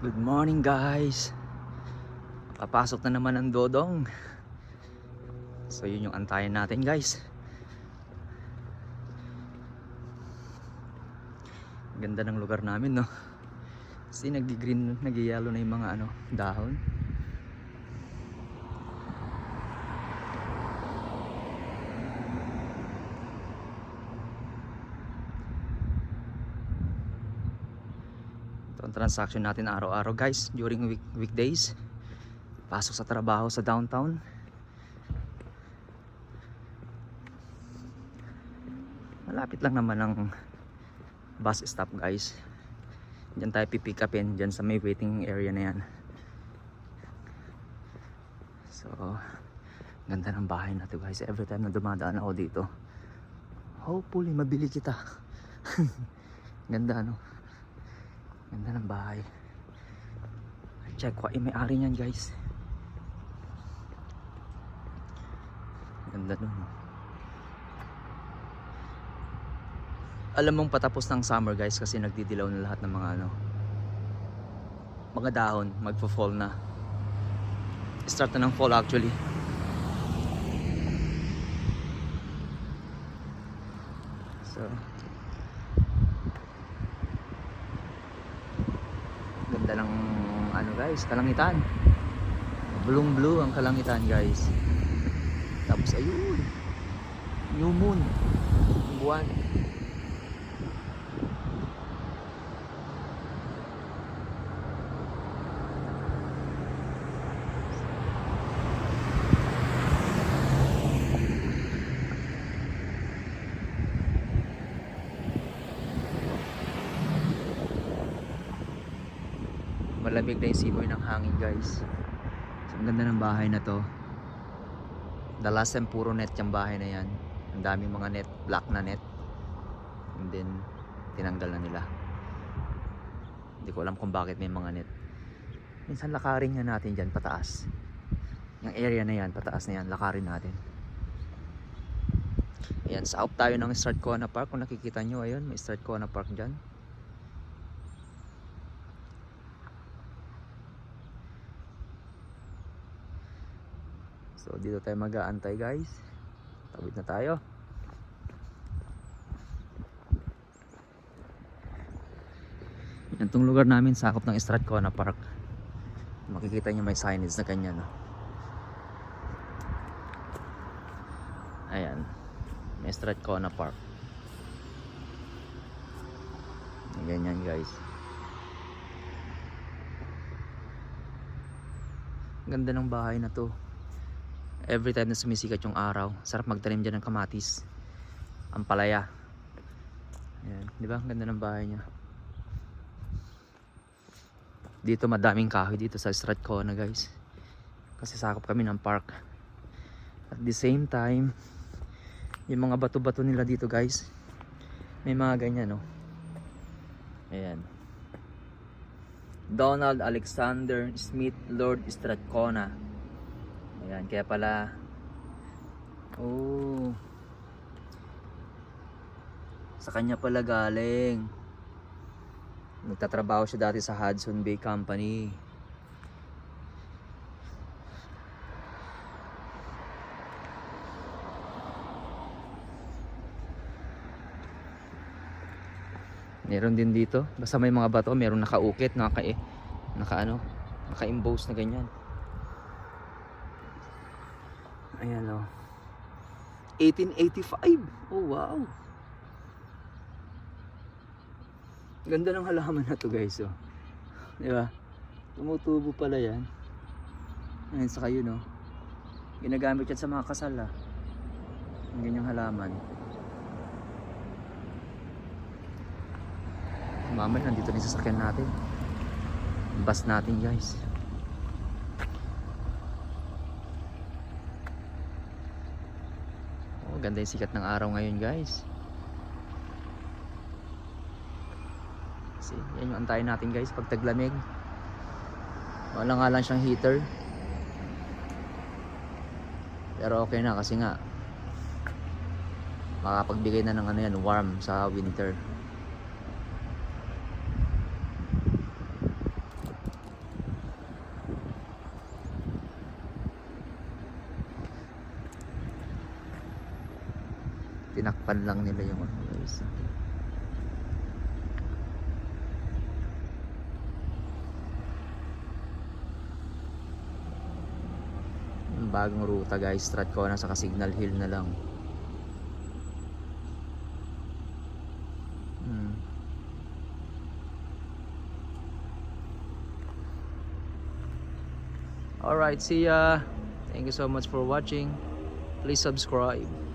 Good morning guys. Papasok na naman ang dodong. So yun yung antayin natin guys. Ganda ng lugar namin no? Kasi nag-green, nag-yellow na yung mga ano, dahon Ito ang transaction natin araw-araw guys during week weekdays. Pasok sa trabaho sa downtown. Malapit lang naman ang bus stop guys. Diyan tayo pipick upin diyan sa may waiting area na yan. So, ganda ng bahay na to guys. Every time na dumadaan ako dito, hopefully mabili kita. ganda no. Ganda ng bahay. Check ko yung may-ari niyan guys. Ganda nun. Alam mong patapos ng summer guys kasi nagdidilaw na lahat ng mga ano mga dahon magfo-fall na. Start na ng fall actually. So Ganda ng ano guys, kalangitan. Blue blue ang kalangitan guys. Tapos ayun. New moon. Buwan. Malamig na yung simoy ng hangin guys. So, ang ganda ng bahay na to. The last puro net yung bahay na yan. Ang daming mga net, black na net. And then, tinanggal na nila. Hindi ko alam kung bakit may mga net. Minsan lakarin nga natin dyan, pataas. Yung area na yan, pataas na yan, lakarin natin. Ayan, sa out tayo ng Start Kona Park. Kung nakikita nyo, ayun, may Start Kona Park dyan. So dito tayo mag-aantay guys. Tawid na tayo. Yan tong lugar namin sakop ng Strathcona Park. Makikita niyo may signage na ganyan. No? Ayan. May Strathcona Park. Ganyan guys. Ganda ng bahay na to every time na sumisikat yung araw sarap magtanim dyan ng kamatis. Ang palaya. Ayan, di ba? Ang ganda ng bahay niya. Dito madaming kahoy dito sa Strathcona guys. Kasi sakop kami ng park. At the same time yung mga bato-bato nila dito guys may mga ganyan no? Ayan. Donald Alexander Smith Lord Strathcona Ayan, kaya pala Oh Sa kanya pala galing. Nagtatrabaho siya dati sa Hudson Bay Company. Meron din dito. Basta may mga bato Meron nakaukit Naka, naka ano Naka-emboss na ganyan Ayan o. 1885. Oh wow. Ganda ng halaman na to guys oh. Di ba? Tumutubo pala yan. Ayan sa kayo no. Ginagamit yan sa mga kasal ah. Ang ganyang halaman. Mamay nandito na yung sasakyan natin. Bus natin guys. Ganda yung sikat ng araw ngayon guys. Kasi yan yung antayin natin guys pag taglamig. Wala nga lang siyang heater. Pero okay na kasi nga makapagbigay na ng ano yan, warm sa winter. Tinakpan lang nila yung ano guys. Bagong ruta guys, Stratcona sa Signal Hill na lang. Hmm. Alright, see ya. Thank you so much for watching. Please subscribe.